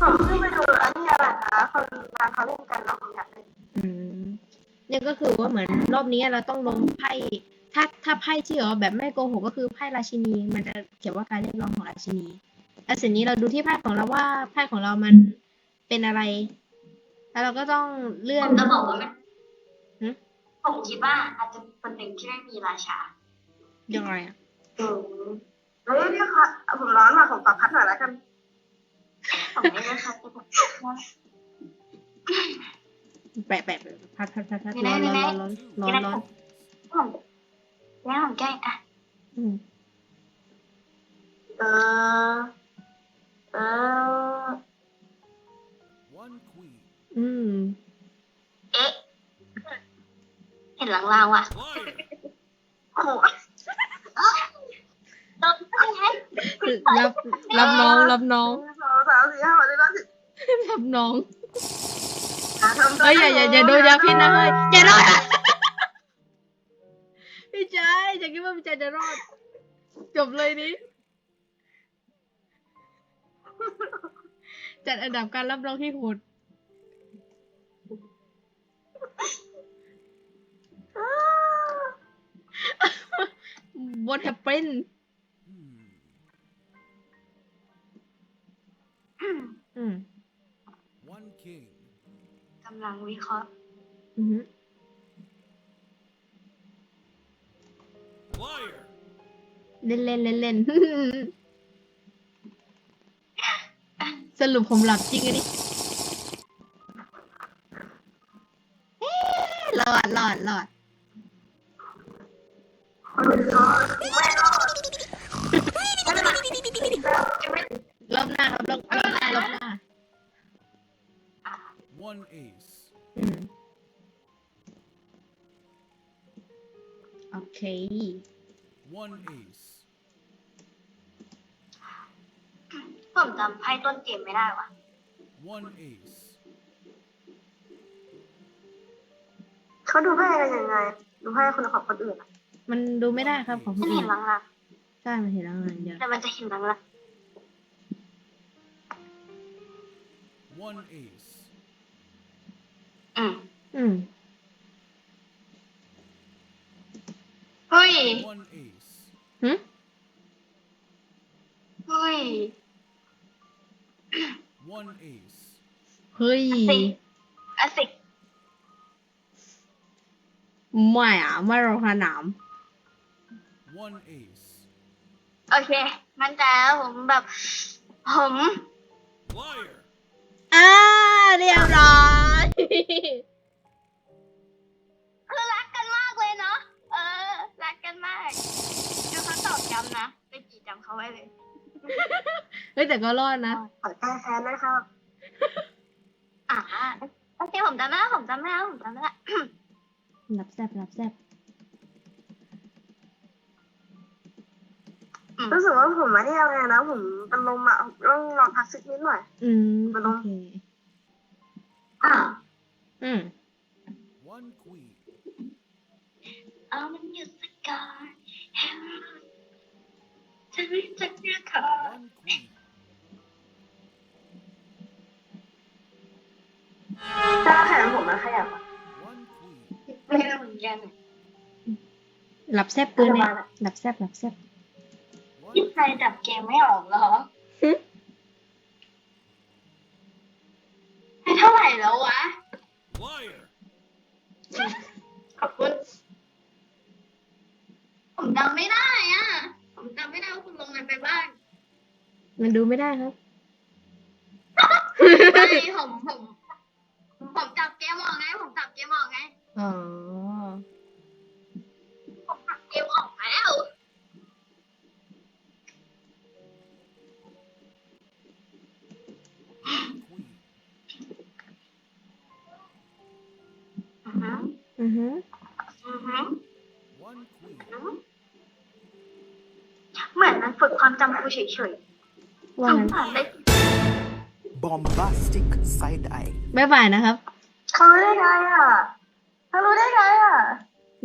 ผมเพิ่งไปดูอันนี้อะไรนะคนงานเขาเล่นกันแล้วผมอยากเล่นอืมเนี่ยก็คือว่าเหมือนรอบนี้เราต้องลงไพ่ ถ้าถ้าไพ่ที่ออกแบบไม่โกหกก็คือไพ่ราชินี มันจะเขียนว่าการเรียกร้องของราชินีแล้วสิ่งนี้เราดูที่ไพ่ของเราว่าไพ่ของเรามันเป็นอะไร แล้วเราก็ต้องเลื่อผนมจะบอกว่ามันหึ ผมคิดว่าอาจจะเป็นคนหนึ่งที่ไม่มีราชายังไงอะอืมเฮ้ยพี่คะผมร้อนมาผมปรับพัดหน่อยแล้วกันผมไม่ได้ครับแปะแปะแปะพัดพัดพัดพัดมีร้ได้อนมีร้อได้นร้อนร้อนร้อนผมแล้วผมแก้อะอืมเออเออ One queen. อืมเอ๊ะเห็นหลังราวอะโอ้โหเอ้ยโดนได้ไงรับรับน้องรับน้อง สองสามสี่ห้าหกเจ็ดแปดสิบรับน้องอะทำตัวเอ้ยอย่าอย่าอย่าโดนยาพิษนะเฮ้ยอย่าโดนอะพี่ชายอย่าคิดว่าพี่ชายจะรอด จบเลยนี้จัดอันดับการรับรองที่โหด What happened Hmm. อืม One king. กำลังวิเคราะห์ อือหือ Liar. เล่นเล่นเล่นเล่น สรุปผมหลับจริงอันนี้เอ๊ะรอดรอดรอดไม่รอด รอบหน้าครับรอบรอบหน้ารอบหน้า One ace. อืมโอเค One ace. ผมจำไพ่ต้นเกมไม่ได้ว่ะ One ace. เขาดูไพ่กันยังไง ดูไพ่คนของคนอื่นอะ มันดูไม่ได้ครับของคมันนอื่เห็นนหลังใช่มันเห็นแล้วอย่างเดียว ๆแต่มันจะเห็นหลัง One ace. ๆอืมอืม เฮ้ย One ace. หึเฮ้ย One ace. เฮ้ย สิอะสิไม่อะไม่รอขนาม One ace. โอเค มั่นใจแล้วผมแบบ ผม Liar. อ่าเรียบร้อยคือรักกันมากเลยเนาะ เออ รักกันมาก ดูเขาตอบย้ำนะไปจีจำเขาไว้เลยเฮ้ยแต่ก็รอดนะ ขอแก้แค้นด้วยครับอ่าโอเคผมจำได้แล้วผมจำได้แล้วผมจำได้แล้ว รับแซบรับแซบ รู้สึกว่าผมไม่ได้อะไรนะผมเป็นลมอะต้องลองพักสักนิดหน่อย อืมมันโอต้องเคอ่าอืม One queen. เอามันหยุดสักก่อนจะไม่จะเรียกเขา One queen. ถ้าแขนผมมันขยับอะ One queen. ไม่ได้เหมือนกันรับแซบปืนเนี่ยรับแซบรับแซบ One ใครดับเกมไม่ออกเหรอหึ ให้เท่าไหร่แล้ววะ liar. ขอบคุณ ผมจำไม่ได้อะ ผมจำไม่ได้ว่าคุณลงอะไรไปบ้าง มันดูไม่ได้ครับ ไม่ผมผม ผมจับเกมออกไง ผมจับเกมออกไง อ๋อ ความจำครูเฉยๆว่างั้นคำถามได้ bombastic side eye. บ๊ายบายนะครับ เขารู้ได้ไงอะเขารู้ได้ไงอะ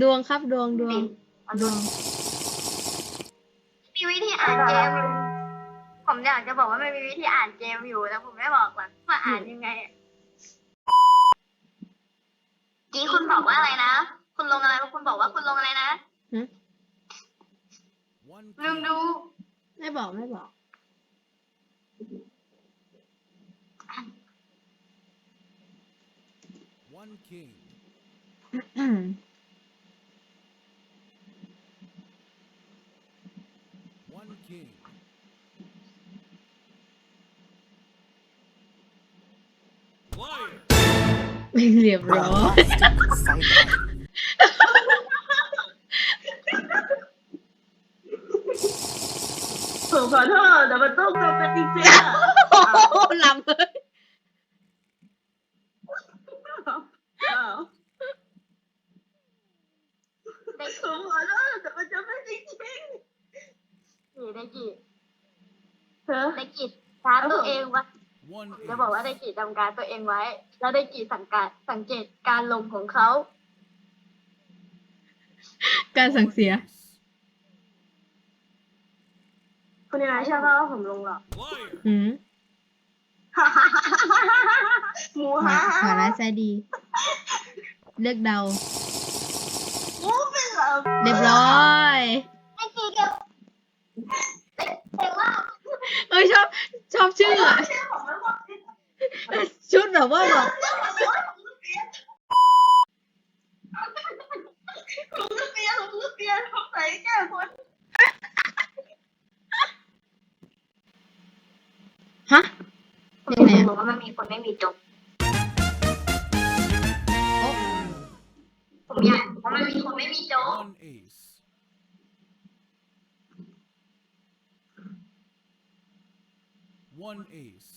ดวงครับดวงดวงดวง มีวิธีอ่านเกมอยู่ผมอยากจะบอกว่ามันมีวิธีอ่านเกมอยู่แต่ผมไม่บอกหรอกว่าอ่านยังไงอะกี้คุณบอกว่าอะไรนะ คุณลงอะไรคุณบอกว่าคุณลงอะไรนะ One ลืม queen. ดู ไม่บอกไม่บอก One king. อืม One king. เรียบร้อย ผมขอโทษแต่มันต้องจำเป็นจริงๆอะโอ้โหลำเลยอ้าวได้ผมขอโทษแต่มันจำเป็นจริงกี่ได้กี่ๆเฮ้อได้กี่การดตัวเองไว้ One จะบอกว่าได้กี่จำการตัวเองไว้ แล้วได้กี่สังกัดสังเกตการลงของเขา การสั่งเสีย Ace. คุณนายเชื่อป่ะว่าผมลงหรอก Liar. หืมหมูขวาฮะขวาร้ายซ้ายดี เลือกเดาหมูเป็นเหรอเรียบร้อยไอ้กี่เดียวแต่ว่าเอ้ยชอบชอบชื่ออะเชื่อผมไม่บอกสิชุดแบบว่าแบบ ผมจะเปลี่ยนผมจะเปลี่ยนผมใส่แก้คน ฮะยังไง บออะกว่ามันมีคนไม่มีจบโอ้ผมอยากบอกว่ามันมีคนไม่มีจบ One ace. One ace.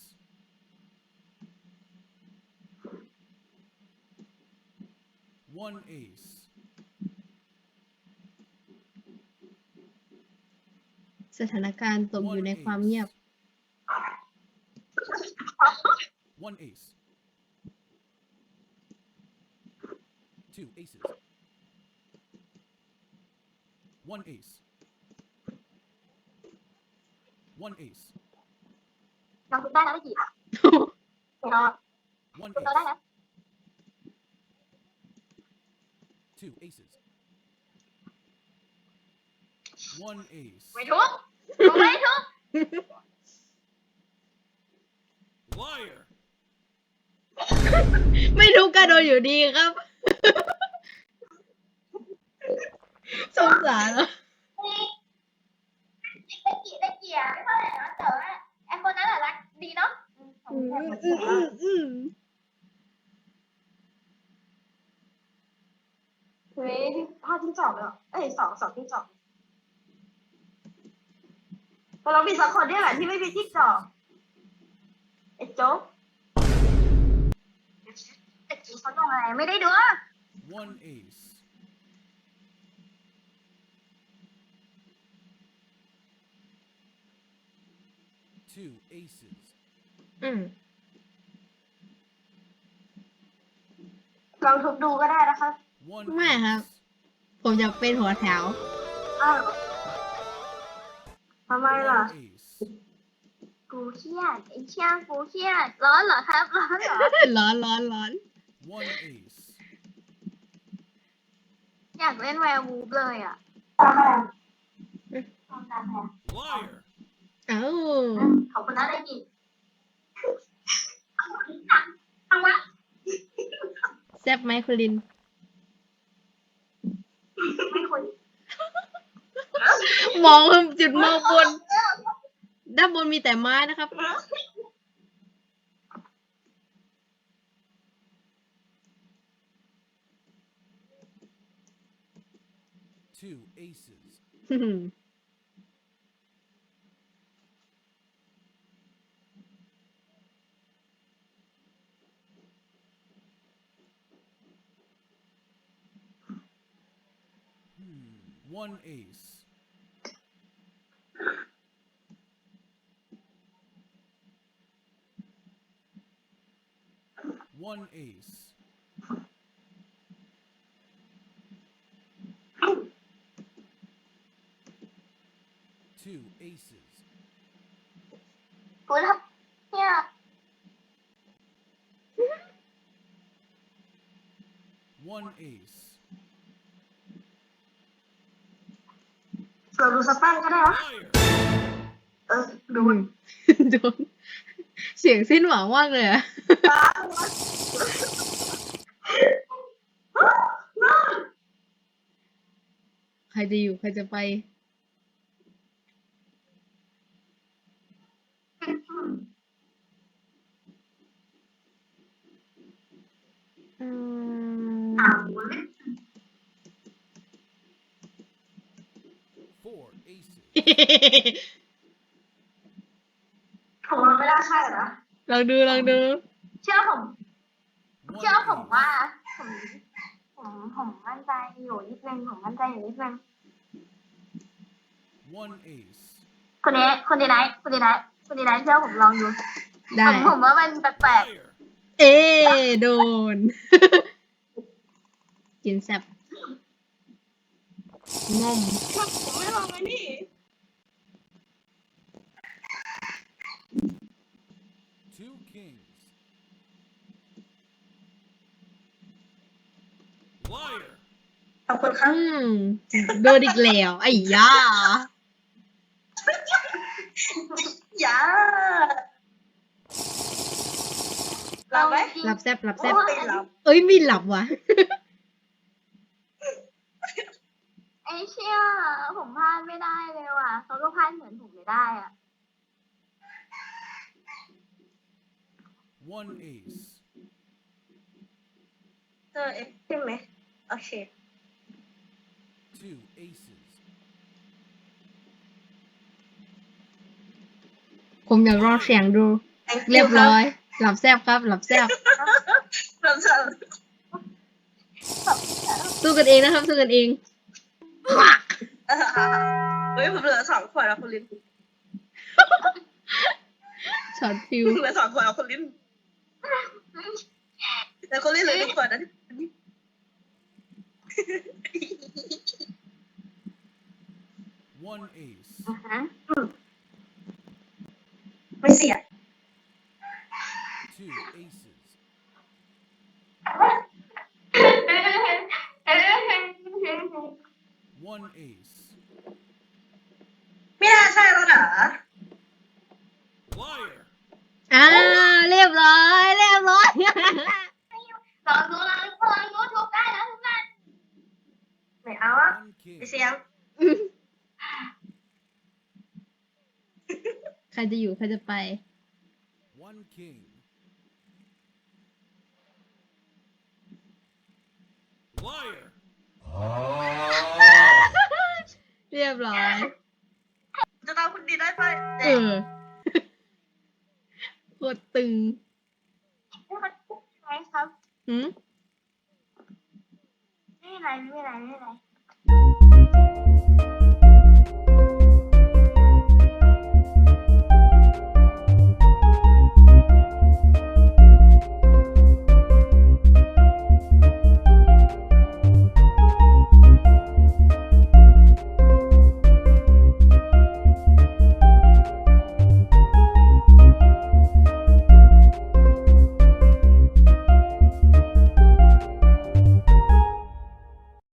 One ace. สถานการณ์ตกอยู่ในความเงียบ One ace. Two aces. One ace. One ace. น้องคุณได้แล้วได้กี่เดี๋ยวรอ One คุณเราได้ ace. แล้ว Two aces. One ace. ไม่ทุกถูกไม่ทุก Liar. ไม่รู้กระโดนอยู่ดีครับ สงสารเหรอได้กี่ได้กี่อะไม่เท่าไหร่นะแต่ว่าไอคนนั้นอะรักดีเนาะอืมอืมอืมอืมเฮ้ยห้าที่สองเหรอเอ้ยสองสองที่สองแต่เรามีสักคนเนี่ยแหละที่ไม่มีที่จอบไอ้ โจ๊กแต่กี่เขาลงอะไรไม่ได้ดู One ace. Two aces. อืมลองทุบดูก็ได้นะคะ One ไม่ครับ ace. ผมอยากเป็นหัวแถว อ้าวทำไมล่ะ One ace. กูเครียดไอ้เชี่ยกูเครียดร้อนเหรอครับร้อนเหรอร้อนร้อนร้อน One ace. อยากเล่นแวร์วูฟเลยอะ Liar. เอ้าขอบคุณนะได้กี่ทำวะแซ่บไหมคุณลิน ไม่คุยมองจุดมองบน ด้านบนมีแต่ไม้นะครับ Two aces. Hmm. One ace. One ace. Two aces. กูทับเนี่ย One ace. เราดูสปันก็ได้วะ Liar. เออดู อืม โดนเสียงสิ้นหวังมากเลยอะ ตา ใครจะอยู่ใครจะไป อืมอ่าว Four aces. ผมว่าไม่ได้ใช่เหรอ ลองดูลองดู เชื่อผม One เชื่อผม ace. ว่า ผม ผมผมมั่นใจอยู่นิดนึงผมมั่นใจอยู่นิดนึง One ace. คนนี้คนดีไนท์คนดีไนท์คนดีไนท์เชื่อผมลองดูได้ผมผมว่ามันแปลก Liar. เอ๊โดน กินแซ่บงอมๆผมไม่ลองเลยนี่ Two kings. Liar. ขอบคุณครับอืมโดนอีกแล้ว ไอ้ย่า อย่าหลับไหมหลับแซ่บหลับโอ้แซ่บยหลับเอ้ยมีหลับว่ะ ไอ้เชี่ยผมพลาดไม่ได้เลยว่ะเขาก็พลาดเหมือนผมไม่ได้อะ One ace. เออเอ๊ะใช่ไหม โอเค Two aces. ผมอยากรอเสียงดู Thank you เรียบร้อย หลับแซ่บครับ หลับแซ่บครับสู้กันเองนะครับ สู้กันเอง เฮ้ยผมเหลือสองขวดแล้วคุณลินช็อตฟิว เหลือสองขวดแล้วคุณลินแต่คุณลินเหลือหนึ่งขวดนะ One ace. อือฮะไม่เสีย Two aces. เ One ace. ไม่น่าใช่แล้วนะ Liar. อ่า เรียบร้อย เรียบร้อย ลองดูลองดูลองดูถูกได้แล้วทุกท่าน ไม่เอาอะ One king. ไม่เสียง ใครจะอยู่ใครจะไป One king. Liar. เรียบร้อย จะตามคุณดีได้ไปเออโคตรตึงใช่ครับหืม ไม่เป็นไรไม่เป็นไรไม่เป็นไร